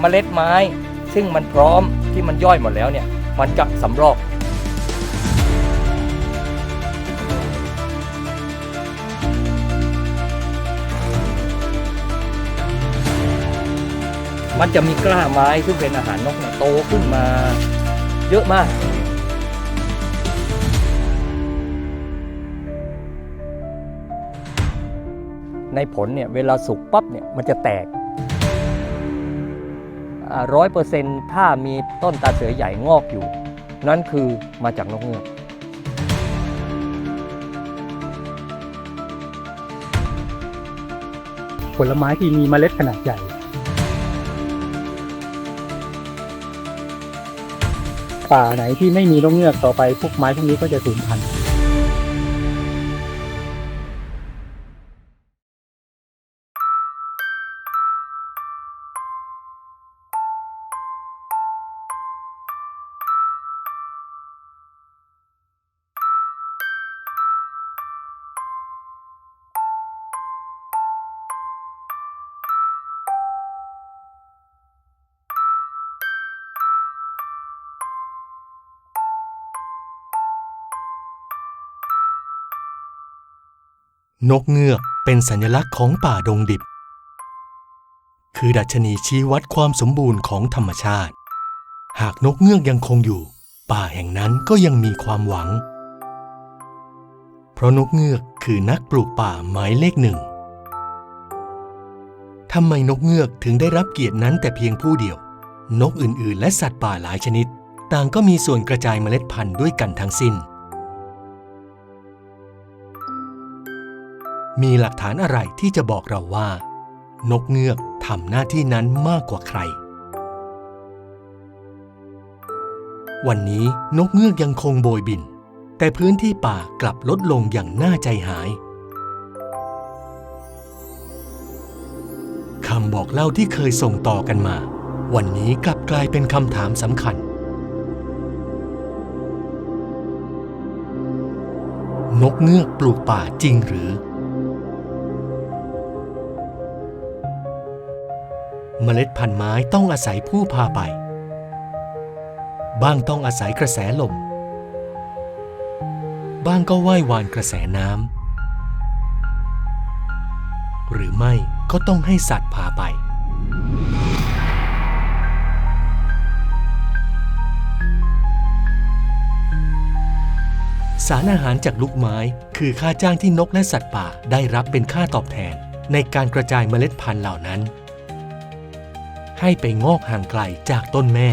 เมล็ดไม้ ซึ่งมันพร้อมที่มันย่อยหมดแล้วเนี่ยมันจะสำรอกมันจะมีกล้าไม้ซึ่งเป็นอาหารนกเนี่ยโตขึ้นมาเยอะมาก ในผลเนี่ยเวลาสุกปั๊บเนี่ยมันจะแตก ร้อยเปอร์เซ็นต์ถ้ามีต้นตาเสือใหญ่งอกอยู่ นั่นคือมาจากนกเงือกผลไม้ที่มีเมล็ดขนาดใหญ่ ป่าไหนที่ไม่มีนกเงือกต่อไปพวกไม้พวกนี้ก็จะสูญพันธุ์ นกเงือกเป็นสัญลักษณ์ของป่าดงดิบ คือดัชนีชี้วัดความสมบูรณ์ของธรรมชาติ หากนกเงือกยังคงอยู่ ป่าแห่งนั้นก็ยังมีความหวัง เพราะนกเงือกคือนักปลูกป่าหมายเลขหนึ่งทำไมนกเงือกถึงได้รับเกียรตินั้นแต่เพียงผู้เดียว นกอื่นๆ และสัตว์ป่าหลายชนิด ต่างก็มีส่วนกระจายเมล็ดพันธุ์ด้วยกันทั้งสิ้น มีหลักฐานอะไรที่จะบอกเราว่า นกเงือกทำหน้าที่นั้นมากกว่าใคร วันนี้นกเงือกยังคงโบยบิน แต่พื้นที่ป่ากลับลดลงอย่างน่าใจหายคำบอกเล่าที่เคยส่งต่อกันมา วันนี้กลับกลายเป็นคำถามสำคัญ นกเงือกปลูกป่าจริงหรือ เมล็ดพันธุ์ไม้ต้องอาศัยผู้พาไป บ้างต้องอาศัยกระแสลม บ้างก็ว่ายวานกระแสน้ำ หรือไม่ก็ต้องให้สัตว์พาไป สารอาหารจากลูกไม้คือค่าจ้างที่นกและสัตว์ป่าได้รับเป็นค่าตอบแทนในการกระจายเมล็ดพันธุ์เหล่านั้น ให้ไปงอกห่างไกลจากต้นแม่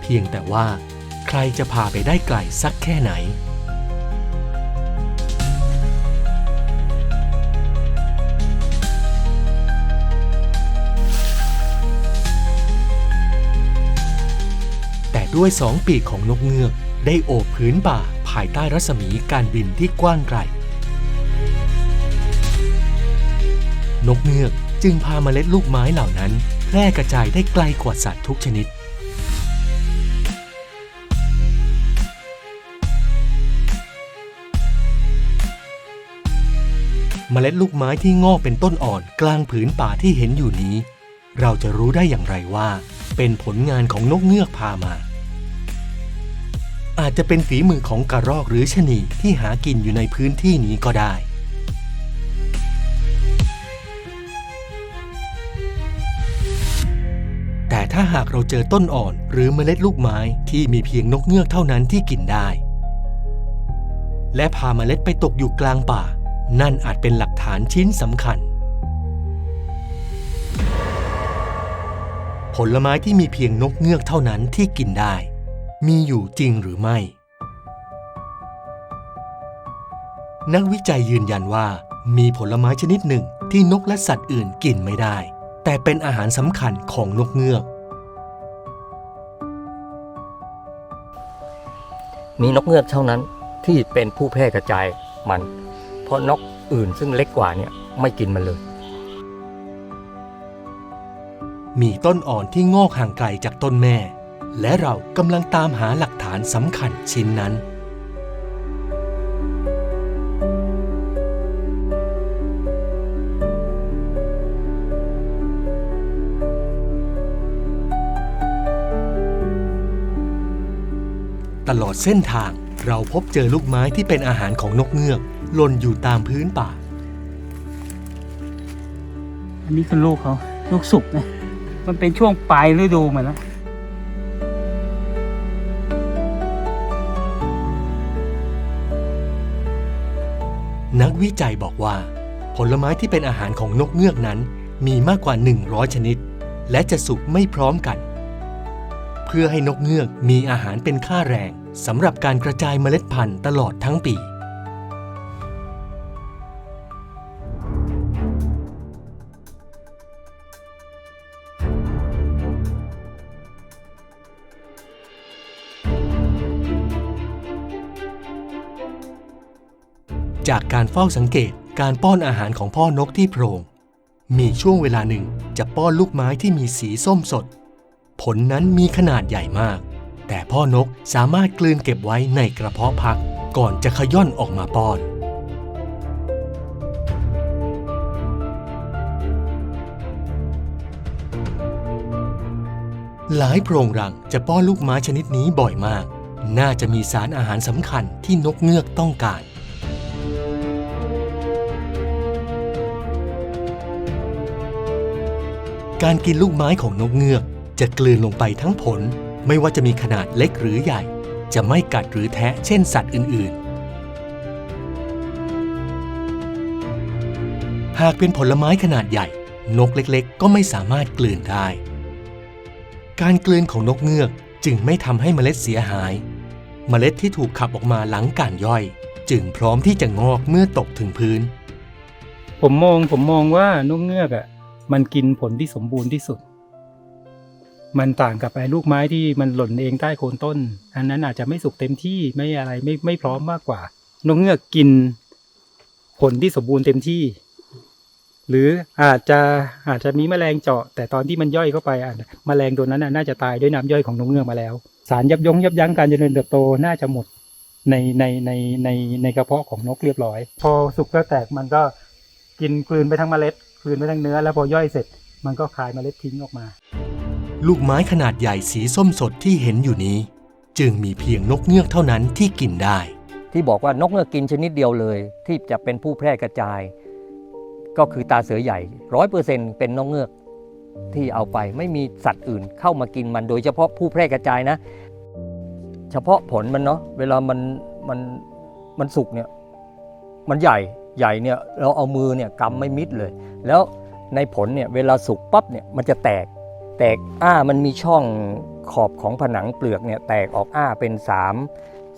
เพียงแต่ว่า ใครจะพาไปได้ไกลสักแค่ไหน แต่ด้วยสองปีกของนกเงือกได้โอบพื้นป่าภายใต้รัศมีการบินที่กว้างไกลนกเงือก จึงพาเมล็ดลูกไม้เหล่านั้นแพร่กระจายได้ไกลกว่าสัตว์ทุกชนิด เมล็ดลูกไม้ที่งอกเป็นต้นอ่อนกลางผืนป่าที่เห็นอยู่นี้ เราจะรู้ได้อย่างไรว่า เป็นผลงานของนกเงือกพามา อาจจะเป็นฝีมือของกระรอกหรือชนีที่หากินอยู่ในพื้นที่นี้ก็ได้ ถ้าหากเราเจอต้นอ่อนหรือเมล็ดลูกไม้ที่มีเพียงนกเงือกเท่านั้นที่กินได้ และพาเมล็ดไปตกอยู่กลางป่า นั่นอาจเป็นหลักฐานชิ้นสำคัญ ผลไม้ที่มีเพียงนกเงือกเท่านั้นที่กินได้ มีอยู่จริงหรือไม่ นักวิจัยยืนยันว่า มีผลไม้ชนิดหนึ่งที่นกและสัตว์อื่นกินไม่ได้แต่เป็นอาหารสำคัญของนกเงือก มีนกเงือกเท่านั้นที่เป็นผู้แพร่กระจายมัน เพราะนกอื่นซึ่งเล็กกว่าเนี่ยไม่กินมันเลย มีต้นอ่อนที่งอกห่างไกลจากต้นแม่ และเรากำลังตามหาหลักฐานสำคัญชิ้นนั้น ตลอดเส้นทาง เราพบเจอลูกไม้ที่เป็นอาหารของนกเงือกหล่นอยู่ตามพื้นป่า อันนี้คือลูกเขาลูกสุกนะมันเป็นช่วงปลายฤดูมันแล้วนักวิจัยบอกว่า ผลไม้ที่เป็นอาหารของนกเงือกนั้น มีมากกว่า 100 ชนิด และจะสุกไม่พร้อมกัน เพื่อให้นกเงือกมีอาหารเป็นค่าแรงสำหรับการกระจายเมล็ดพันธุ์ตลอดทั้งปี จากการเฝ้าสังเกตการป้อนอาหารของพ่อนกที่โพรงมีช่วงเวลาหนึ่งจะป้อนลูกไม้ที่มีสีส้มสด ผลนั้นมีขนาดใหญ่มาก แต่พ่อนกสามารถกลืนเก็บไว้ในกระเพาะพักก่อนจะขย่อนออกมาป้อน หลายโพรงรังจะป้อนลูกไม้ชนิดนี้บ่อยมาก น่าจะมีสารอาหารสำคัญที่นกเงือกต้องการการกินลูกไม้ของนกเงือก จะกลืนลงไปทั้งผล ไม่ว่าจะมีขนาดเล็กหรือใหญ่ จะไม่กัดหรือแทะเช่นสัตว์อื่น ๆ หากเป็นผลไม้ขนาดใหญ่ นกเล็กๆ ก็ไม่สามารถกลืนได้ การกลืนของนกเงือกจึงไม่ทำให้เมล็ดเสียหาย เมล็ดที่ถูกขับออกมาหลังการย่อย จึงพร้อมที่จะงอกเมื่อตกถึงพื้น ผมมองผมมองว่านกเงือกอะ มันกินผลที่สมบูรณ์ที่สุด มันต่างกับไอ้ลูกไม้ที่มันหล่นเองใต้โคนต้น อันนั้นอาจจะไม่สุกเต็มที่ไม่อะไรไม่ไม่พร้อมมากกว่านกเงือกกินผลที่สมบูรณ์เต็มที่ หรืออาจจะอาจจะมีแมลงเจาะ แต่ตอนที่มันย่อยเข้าไปอะแมลงตัวนั้นน่ะน่าจะตายด้วยน้ำย่อยของนกเงือกมาแล้ว สารยับยงยับยั้งการเจริญเติบโตน่าจะหมดในในในในในกระเพาะของนกเรียบร้อย พอสุกแล้วแตกมันก็กินกลืนไปทั้งเมล็ดกลืนไปทั้งเนื้อ แล้วพอย่อยเสร็จ มันก็คายเมล็ดทิ้งออกมา ลูกไม้ขนาดใหญ่สีส้มสดที่เห็นอยู่นี้ จึงมีเพียงนกเงือกเท่านั้นที่กินได้ ที่บอกว่านกเงือกกินชนิดเดียวเลย ที่จะเป็นผู้แพร่กระจาย ก็คือตาเสือใหญ่ร้อยเปอร์เซ็นต์เป็นนกเงือกที่เอาไปไม่มีสัตว์อื่นเข้ามากินมันโดยเฉพาะผู้แพร่กระจายนะ เฉพาะผลมันเนาะเวลามันมันมันสุกเนี่ยมันใหญ่ใหญ่เนี่ยเราเอามือเนี่ยกำไม่มิดเลย แล้วในผลเนี่ยเวลาสุกปั๊บเนี่ยมันจะแตก แตกอ้ามันมีช่องขอบของผนังเปลือกเนี่ยแตกออกอ้าเป็นสาม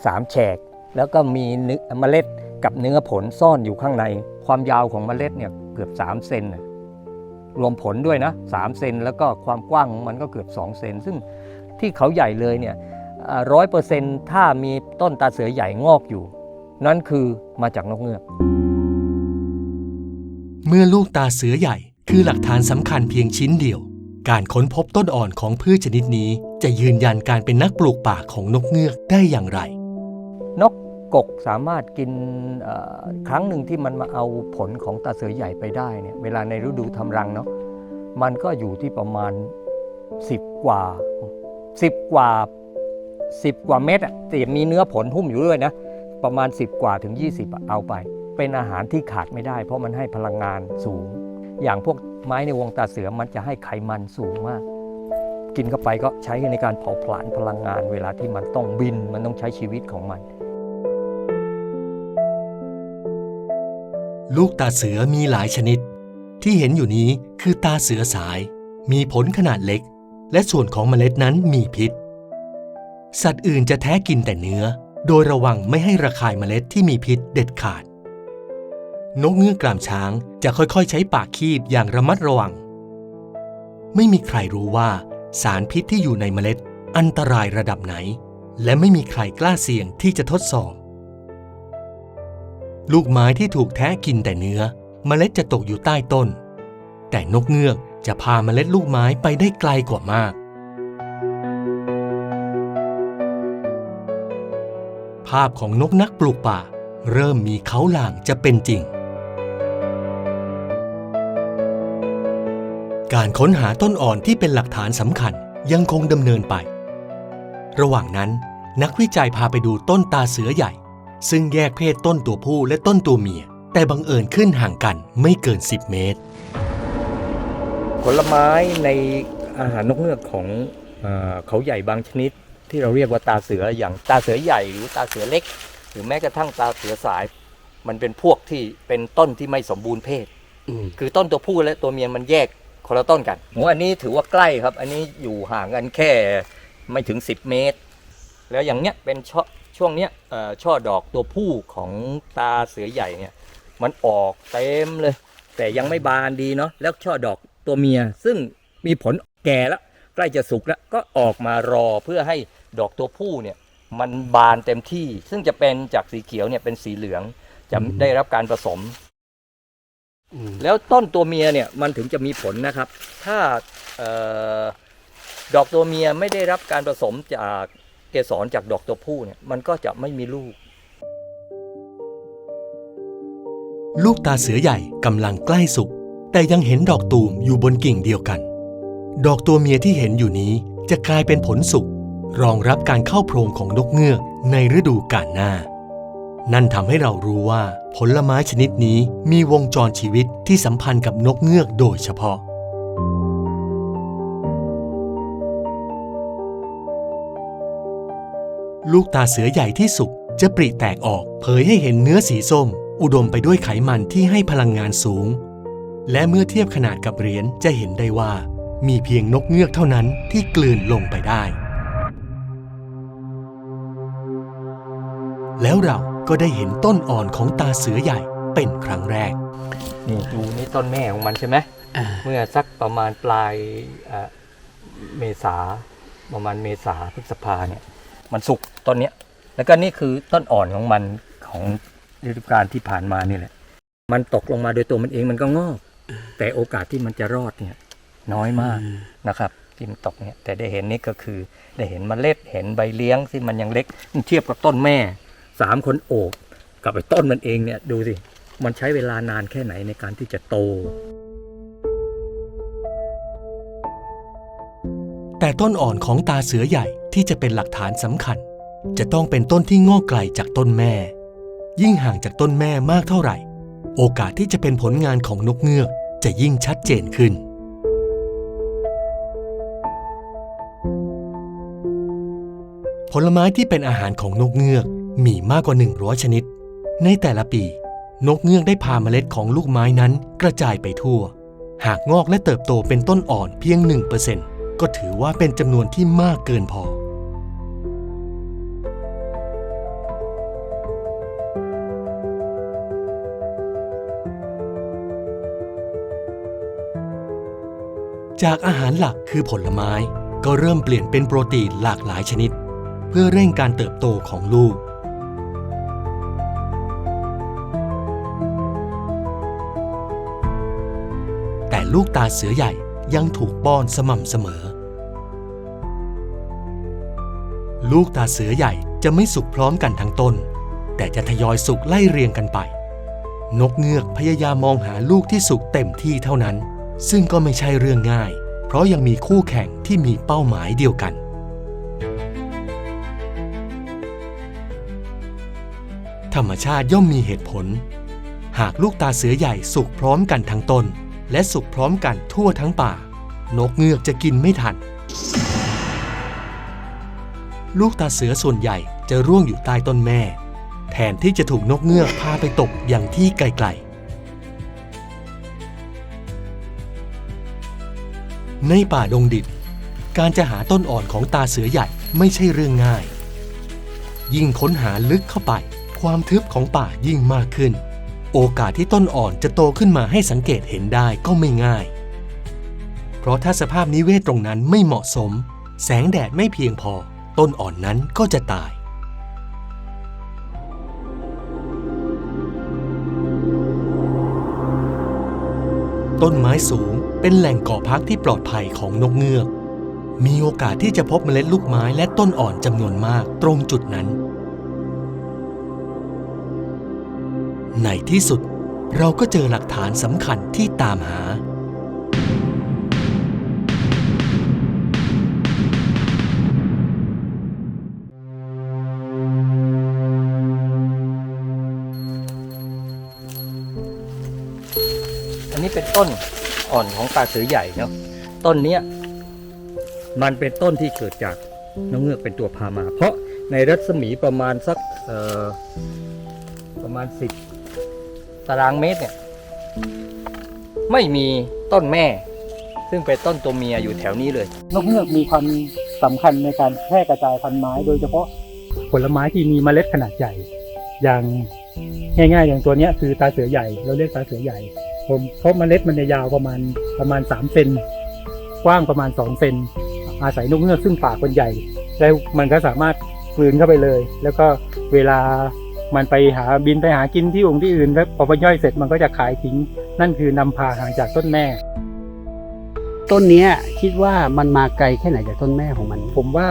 สามแฉก แล้วก็มีเนื้อเมล็ดกับเนื้อผลซ่อนอยู่ข้างใน ความยาวของเมล็ดเนี่ยเกือบ 3 เซนรวมผลด้วยนะ3เซนแล้วก็ความกว้างมันก็เกือบ 2 เซน ซึ่งที่เขาใหญ่เลยเนี่ยร้อยเปอร์เซนต์ถ้ามีต้นตาเสือใหญ่งอกอยู่ นั่นคือมาจากนกเงือก เมื่อลูกตาเสือใหญ่คือหลักฐานสำคัญเพียงชิ้นเดียว การค้นพบต้นอ่อนของพืชชนิดนี้จะยืนยันการเป็นนักปลูกป่าของนกเงือกได้อย่างไร นกกกสามารถกินครั้งหนึ่งที่มันมาเอาผลของตาเสือใหญ่ไปได้เนี่ยเวลาในฤดูทำรังเนาะมันก็อยู่ที่ประมาณ 10 กว่า 10 กว่า 10 กว่าเม็ดอะแต่มีเนื้อผลหุ้มอยู่ด้วยนะประมาณ 10 กว่าถึง 20 เอาไป เป็นอาหารที่ขาดไม่ได้ เพราะมันให้พลังงานสูง อย่างพวกไม้ในวงตาเสือมันจะให้ไขมันสูงมาก กินเข้าไปก็ใช้ในการเผาผลาญพลังงาน เวลาที่มันต้องบินมันต้องใช้ชีวิตของมัน ลูกตาเสือมีหลายชนิด ที่เห็นอยู่นี้คือตาเสือสาย มีผลขนาดเล็ก และส่วนของเมล็ดนั้นมีพิษ สัตว์อื่นจะแท้กินแต่เนื้อ โดยระวังไม่ให้ระคายเมล็ดที่มีพิษเด็ดขาด นกเงือกกรามช้างจะค่อยๆ ใช้ปากคีบอย่างระมัดระวัง ไม่มีใครรู้ว่าสารพิษที่อยู่ในเมล็ดอันตรายระดับไหน และไม่มีใครกล้าเสี่ยงที่จะทดสอบ ลูกไม้ที่ถูกแทะกินแต่เนื้อ เมล็ดจะตกอยู่ใต้ต้น แต่นกเงือกจะพาเมล็ดลูกไม้ไปได้ไกลกว่ามาก ภาพของนกนักปลูกป่า เริ่มมีเขาหลางจะเป็นจริง การค้นหาต้นอ่อนที่เป็นหลักฐานสำคัญยังคงดำเนินไป ระหว่างนั้นนักวิจัยพาไปดูต้นตาเสือใหญ่ ซึ่งแยกเพศต้นตัวผู้และต้นตัวเมีย แต่บังเอิญขึ้นห่างกันไม่เกิน 10 เมตร ผลไม้ในอาหารนกเงือกของเออเขาใหญ่บางชนิด ที่เราเรียกว่าตาเสืออย่างตาเสือใหญ่หรือตาเสือเล็ก หรือแม้กระทั่งตาเสือสาย มันเป็นพวกที่เป็นต้นที่ไม่สมบูรณ์เพศ คือต้นตัวผู้และตัวเมียมันแยก คนละต้นกันโอ้อันนี้ถือว่าใกล้ครับ อันนี้อยู่ห่างกันแค่ไม่ถึง 10 เมตร แล้วอย่างเนี้ยเป็นช่อช่วงเนี้ยเอ่อช่อดอกตัวผู้ของตาเสือใหญ่เนี่ยมันออกเต็มเลย แต่ยังไม่บานดีเนาะแล้วช่อดอกตัวเมีย ซึ่งมีผลแก่แล้วใกล้จะสุกแล้วก็ออกมารอเพื่อให้ดอกตัวผู้เนี่ยมันบานเต็มที่ ซึ่งจะเป็นจากสีเขียวเนี่ยเป็นสีเหลืองจะได้รับการผสม แล้วต้นตัวเมียเนี่ยมันถึงจะมีผลนะครับ ถ้าเออดอกตัวเมียไม่ได้รับการผสมจากเกสรจากดอกตัวผู้เนี่ยมันก็จะไม่มีลูก ลูกตาเสือใหญ่กำลังใกล้สุกแต่ยังเห็นดอกตูมอยู่บนกิ่งเดียวกัน ดอกตัวเมียที่เห็นอยู่นี้จะกลายเป็นผลสุกรองรับการเข้าโพรงของนกเงือกในฤดูกาลหน้า นั่นทำให้เรารู้ว่าผลไม้ชนิดนี้มีวงจรชีวิตที่สัมพันธ์กับนกเงือกโดยเฉพาะ ลูกตาเสือใหญ่ที่สุกจะปริแตกออกเผยให้เห็นเนื้อสีส้ม อุดมไปด้วยไขมันที่ให้พลังงานสูง และเมื่อเทียบขนาดกับเหรียญจะเห็นได้ว่า มีเพียงนกเงือกเท่านั้นที่กลืนลงไปได้ แล้วเรา ก็ได้เห็นต้นอ่อนของตาเสือใหญ่เป็นครั้งแรก นี่ดูนี่ต้นแม่ของมันใช่ไหมอ่า เมื่อสักประมาณปลายเอ่อเมษาประมาณเมษาพฤษภาเนี่ย มันสุกต้นเนี้ย แล้วก็นี่คือต้นอ่อนของมันของฤดูกาลที่ผ่านมานี่แหละ มันตกลงมาโดยตัวมันเองมันก็งอก แต่โอกาสที่มันจะรอดเนี่ย น้อยมากนะครับที่มันตกเนี่ยแต่ได้เห็นนี่ก็คือได้เห็นเมล็ดเห็นใบเลี้ยงที่มันยังเล็กเทียบกับต้นแม่ สามคนโอบกับไอ้ต้นมันเองเนี่ยดูสิ มันใช้เวลานานแค่ไหนในการที่จะโต แต่ต้นอ่อนของตาเสือใหญ่ที่จะเป็นหลักฐานสำคัญ จะต้องเป็นต้นที่งอกไกลจากต้นแม่ ยิ่งห่างจากต้นแม่มากเท่าไหร่ โอกาสที่จะเป็นผลงานของนกเงือกจะยิ่งชัดเจนขึ้นผลไม้ที่เป็นอาหารของนกเงือก มีมากกว่า100ชนิด ในแต่ละปี นกเงือกได้พาเมล็ดของลูกไม้นั้นกระจายไปทั่ว หากงอกและเติบโตเป็นต้นอ่อนเพียง 1%ก็ถือว่าเป็นจำนวนที่มากเกินพอ จากอาหารหลักคือผลไม้ ก็เริ่มเปลี่ยนเป็นโปรตีนหลากหลายชนิด เพื่อเร่งการเติบโตของลูก ลูกตาเสือใหญ่ยังถูกป้อนสม่ำเสมอ ลูกตาเสือใหญ่จะไม่สุกพร้อมกันทั้งต้น แต่จะทยอยสุกไล่เรียงกันไป นกเงือกพยายามมองหาลูกที่สุกเต็มที่เท่านั้น ซึ่งก็ไม่ใช่เรื่องง่าย เพราะยังมีคู่แข่งที่มีเป้าหมายเดียวกัน ธรรมชาติย่อมมีเหตุผล หากลูกตาเสือใหญ่สุกพร้อมกันทั้งต้น และสุกพร้อมกันทั่วทั้งป่า นกเงือกจะกินไม่ทัน ลูกตาเสือส่วนใหญ่จะร่วงอยู่ใต้ต้นแม่ แทนที่จะถูกนกเงือกพาไปตกอย่างที่ไกลๆ ในป่าดงดิบการจะหาต้นอ่อนของตาเสือใหญ่ไม่ใช่เรื่องง่าย ยิ่งค้นหาลึกเข้าไป ความทึบของป่ายิ่งมากขึ้น โอกาสที่ต้นอ่อนจะโตขึ้นมาให้สังเกตเห็นได้ก็ไม่ง่าย เพราะถ้าสภาพนิเวศตรงนั้นไม่เหมาะสม แสงแดดไม่เพียงพอ ต้นอ่อนนั้นก็จะตาย ต้นไม้สูงเป็นแหล่งก่อพักที่ปลอดภัยของนกเงือก มีโอกาสที่จะพบเมล็ดลูกไม้และต้นอ่อนจำนวนมากตรงจุดนั้น ในที่สุดเราก็เจอหลักฐานสำคัญที่ตามหา อันนี้เป็นต้นอ่อนของปาสือใหญ่เนาะต้นนี้มันเป็นต้นที่เกิดจากน้องเงือกเป็นตัวพามา เพราะในรัศมีประมาณสักประมาณ 10 ตารางเมตรเนี่ยไม่มีต้นแม่ ซึ่งเป็นต้นตัวเมียอยู่แถวนี้เลย นกเงือกมีความสำคัญในการแพร่กระจายพันธุ์ไม้ โดยเฉพาะผลไม้ที่มีเมล็ดขนาดใหญ่ อย่างง่ายๆ อย่างตัวนี้คือตาเสือใหญ่ เราเรียกตาเสือใหญ่ ผมเพราะเมล็ดมันจะยาวประมาณประมาณ3เซนกว้างประมาณ2เซนอาศัยนกเงือกซึ่งปากมันใหญ่ แล้วมันก็สามารถกลืนเข้าไปเลย แล้วก็เวลา มันไปหาบินไปหากินที่องค์ที่อื่นแล้วพอมันย่อยเสร็จมันก็จะขายทิ้ง นั่นคือนำพาห่างจากต้นแม่ ต้นเนี้ยคิดว่ามันมาไกลแค่ไหนจากต้นแม่ของมัน ผมว่า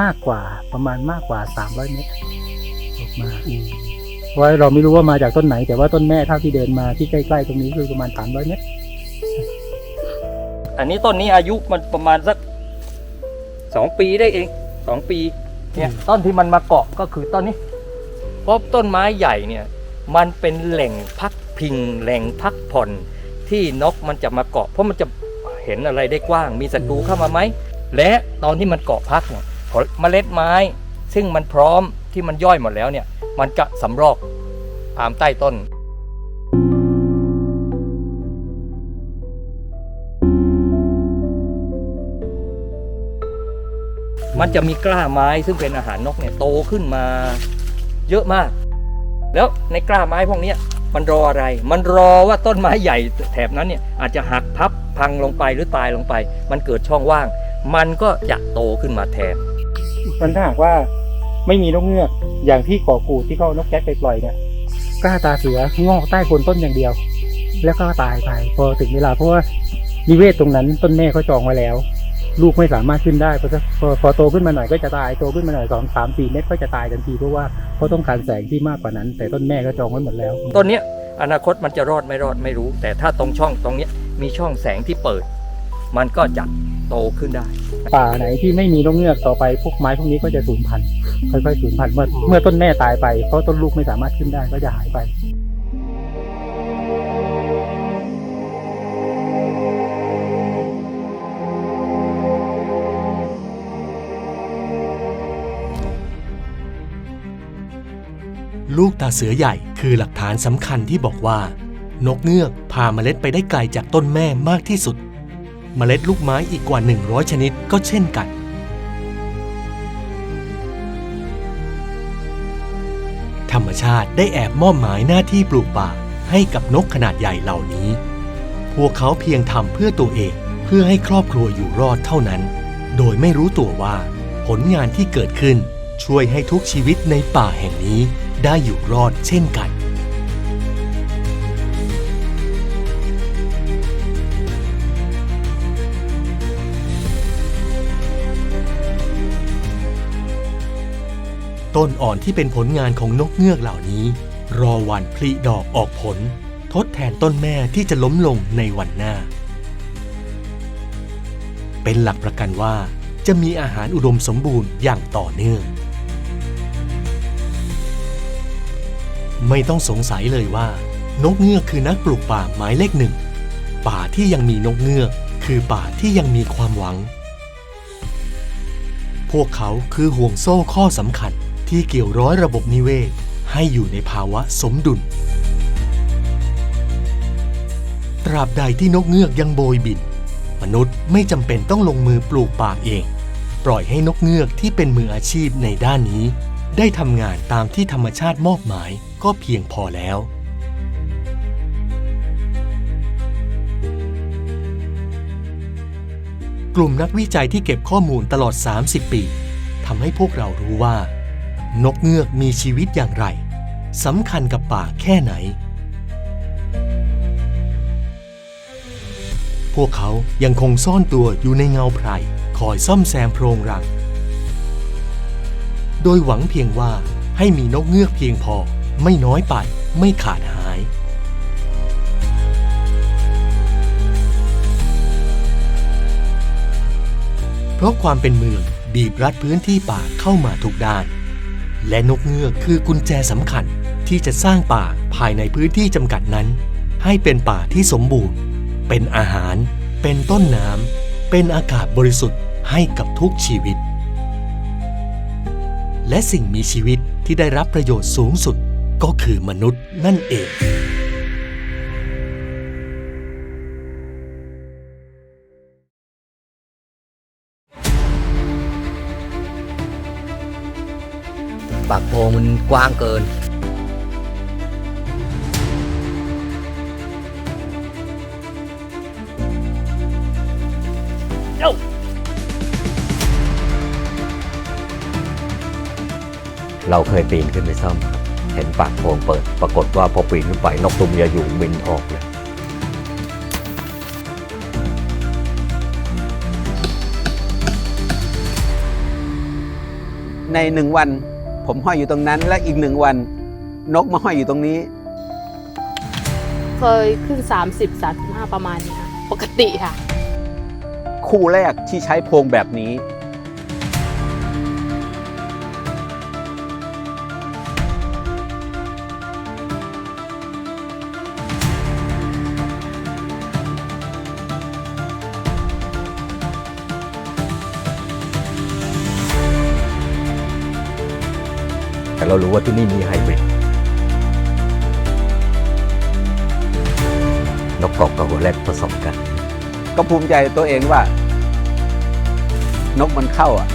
มากกว่าประมาณมากกว่า 300 เมตรออกมาเพราะว่าเราไม่รู้ว่ามาจากต้นไหน แต่ว่าต้นแม่เท่าที่เดินมาที่ใกล้ๆตรงนี้คือประมาณ 300 เมตร อันนี้ต้นนี้อายุมันประมาณสักสองปีได้เองสองปี เนี่ยต้นที่มันมาเกาะก็คือต้นนี้ เพราะต้นไม้ใหญ่เนี่ยมันเป็นแหล่งพักพิงแหล่งพักผ่อนที่นกมันจะมาเกาะ เพราะมันจะเห็นอะไรได้กว้าง มีศัตรูเข้ามาไหม และตอนที่มันเกาะพักเนี่ยเมล็ดไม้ ซึ่งมันพร้อมที่มันย่อยหมดแล้วเนี่ยมันจะสำรอกตามใต้ต้นมันจะมีกล้าไม้ซึ่งเป็นอาหารนกเนี่ยโตขึ้นมา เยอะมาก แล้วในกล้าไม้พวกนี้มันรออะไร มันรอว่าต้นไม้ใหญ่แถบนั้นเนี่ยอาจจะหักพับพังลงไปหรือตายลงไป มันเกิดช่องว่าง มันก็จะโตขึ้นมาแทน มันถ้าหากว่าไม่มีนกเงือกอย่างที่ก่อกูดที่เขาเอานกแก๊กไปปล่อยเนี่ยกล้าตาเสืองอกใต้โคนต้นอย่างเดียว แล้วก็ตายไปพอถึงเวลาเพราะว่านิเวศตรงนั้นต้นแม่เขาจองไว้แล้ว ลูกไม่สามารถขึ้นได้พอพอพอโตขึ้นมาหน่อยก็จะตายโตขึ้นมาหน่อยสองสามสี่เมตรก็จะตายทันทีเพราะว่าเขาต้องการแสงที่มากกว่านั้น แต่ต้นแม่ก็จองไว้หมดแล้วต้นเนี้ยอนาคตมันจะรอดไม่รอดไม่รู้ แต่ถ้าตรงช่องตรงเนี้ยมีช่องแสงที่เปิด มันก็จะโตขึ้นได้ ป่าไหนที่ไม่มีนกเงือกต่อไปพวกไม้พวกนี้ก็จะสูญพันธุ์ค่อยๆสูญพันธุ์เมื่อเมื่อต้นแม่ตายไปเพราะต้นลูกไม่สามารถขึ้นได้ก็จะหายไป ลูกตาเสือใหญ่คือหลักฐานสำคัญที่บอกว่า นกเงือกพาเมล็ดไปได้ไกลจากต้นแม่มากที่สุด เมล็ดลูกไม้อีกกว่า 100 ชนิดก็เช่นกัน ธรรมชาติได้แอบมอบหมายหน้าที่ปลูกป่าให้กับนกขนาดใหญ่เหล่านี้ พวกเขาเพียงทำเพื่อตัวเองเพื่อให้ครอบครัวอยู่รอดเท่านั้น โดยไม่รู้ตัวว่า ผลงานที่เกิดขึ้นช่วยให้ทุกชีวิตในป่าแห่งนี้ ได้อยู่รอดเช่นกัน ต้นอ่อนที่เป็นผลงานของนกเงือกเหล่านี้ รอวันผลิดอกออกผล ทดแทนต้นแม่ที่จะล้มลงในวันหน้า เป็นหลักประกันว่าจะมีอาหารอุดมสมบูรณ์อย่างต่อเนื่อง ไม่ต้องสงสัยเลยว่า นกเงือกคือนักปลูกป่าหมายเลขหนึ่ง ป่าที่ยังมีนกเงือก คือป่าที่ยังมีความหวัง พวกเขาคือห่วงโซ่ข้อสำคัญที่เกี่ยวร้อยระบบนิเวศ ให้อยู่ในภาวะสมดุล ตราบใดที่นกเงือกยังโบยบิน มนุษย์ไม่จำเป็นต้องลงมือปลูกป่าเอง ปล่อยให้นกเงือกที่เป็นมืออาชีพในด้านนี้ ได้ทำงานตามที่ธรรมชาติมอบหมาย ก็เพียงพอแล้ว กลุ่มนักวิจัยที่เก็บข้อมูลตลอด 30 ปีทำให้พวกเรารู้ว่า นกเงือกมีชีวิตอย่างไรสำคัญกับป่าแค่ไหน พวกเขายังคงซ่อนตัวอยู่ในเงาไพรคอยซ่อมแซมโพรงรัง โดยหวังเพียงว่าให้มีนกเงือกเพียงพอ ไม่น้อยไปไม่ขาดหาย เพราะความเป็นเมืองบีบรัดพื้นที่ป่าเข้ามาทุกด้าน และนกเงือกคือกุญแจสำคัญที่จะสร้างป่าภายในพื้นที่จำกัดนั้น ให้เป็นป่าที่สมบูรณ์ เป็นอาหาร เป็นต้นน้ำเป็นอากาศบริสุทธิ์ให้กับทุกชีวิต และสิ่งมีชีวิตที่ได้รับประโยชน์สูงสุด ก็คือมนุษย์นั่นเอง ปากโพรงมันกว้างเกิน เราเคยปีนขึ้นไปซ่อมครับ เห็นปากโพรงเปิด ปรากฏว่าพอปีนขึ้นไปนกตุมยาอยู่บินออกเลยในหนึ่งวันผมห้อยอยู่ตรงนั้น และอีกหนึ่งวัน นกมาห้อยอยู่ตรงนี้ เคยขึ้น 30 35 ประมาณนี้ค่ะ ปกติค่ะ คู่แรกที่ใช้โพรงแบบนี้ เรารู้ว่าที่นี่มีไฮบริดนกกอกกับหัวแรดผสมกัน ก็ภูมิใจตัวเองว่า นกมันเข้าอะ